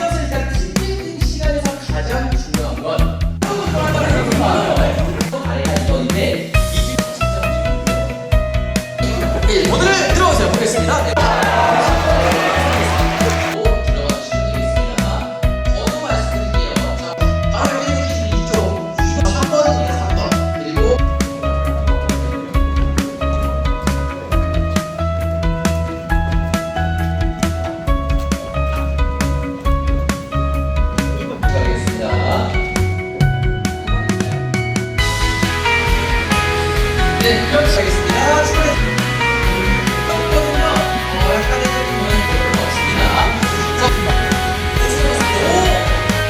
시험을 일단 치는 시간에서 가장 중요한 건 오늘 예, 들어오세요. 보겠습니다. 네. 네. 축하해. 없거든요. 어, 약간의 모양이 별로 없습니다. 자, 오,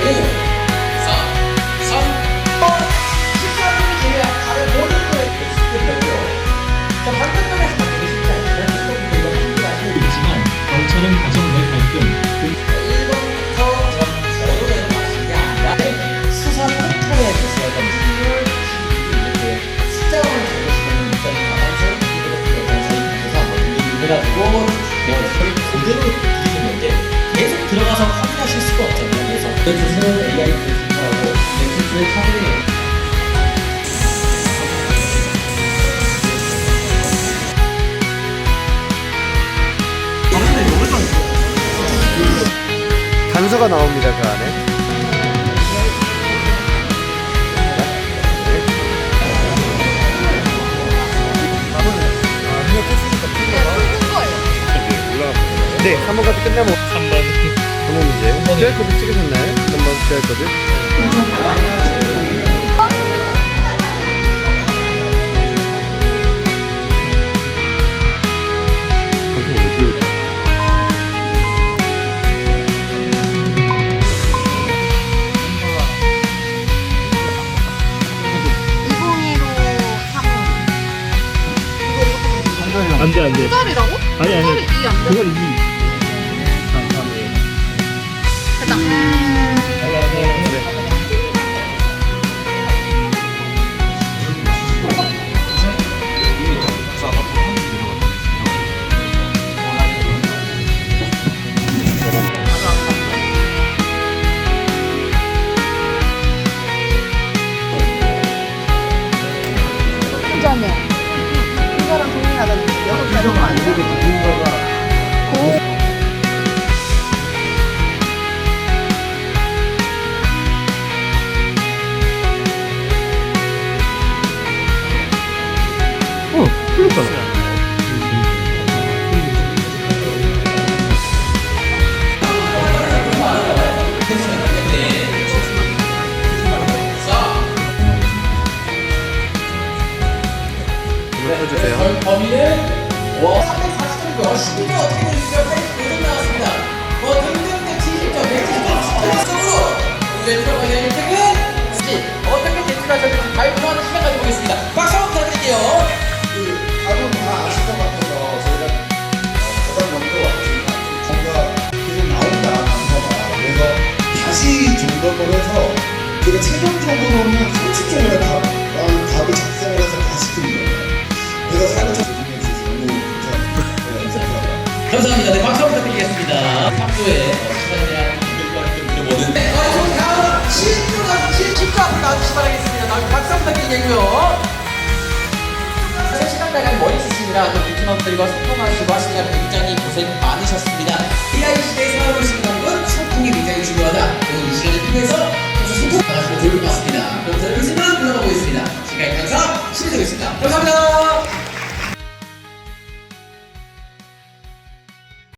오, 사, 삼, 어, 십사분이 제외한 다른 모든 거에 익숙해졌고요. 자, 반대편에서 되게 쉽지 않지만, 조금 이거 한개 하시고 있지만 갈등 그대로 드리는 건데 계속 들어가서 확인하실 수가 없잖아요. 그래서 넷플릭스 AI 프로젝트하고 넷플릭스의 카드에 단서가 나옵니다 그 안에 3번 카드 끝나면 3번. 3번 문제 QR코드 찍으셨나요? 3번 QR코드 안돼 안돼. 숫자리라고? 아니 아니 숫자리 이게 안 돼. 그건 이 펴주세요 별 범위는 와 340점이고요. 심지어 어떻게 보시면 85점 나왔습니다. 뭐 등등등 70점, 170점, 10점 으로 이제 들어가는 1등 감사합니다. 네, 박수 부탁드리겠습니다. 탁구에 시간에 대한 교과를 좀 들어보는. 네, 저희 다음은 신부가 신부가 앞으로 나와주시기 바라겠습니다. 박수 부탁드리겠고요. 시간 나간 머리 쓰시느라 유튜버들과 소통하시고 하시느라 굉장히 고생 많으셨습니다. AI 시대에 살아오고 싶은 소통이 굉장히 중요하다. 오늘 이 시간을 통해서 소통 나가시면 좋을 것 같습니다. 검사를 의심만 불러가고 있습니다. 지금까지 강사 신혜정이었습니다. 감사합니다.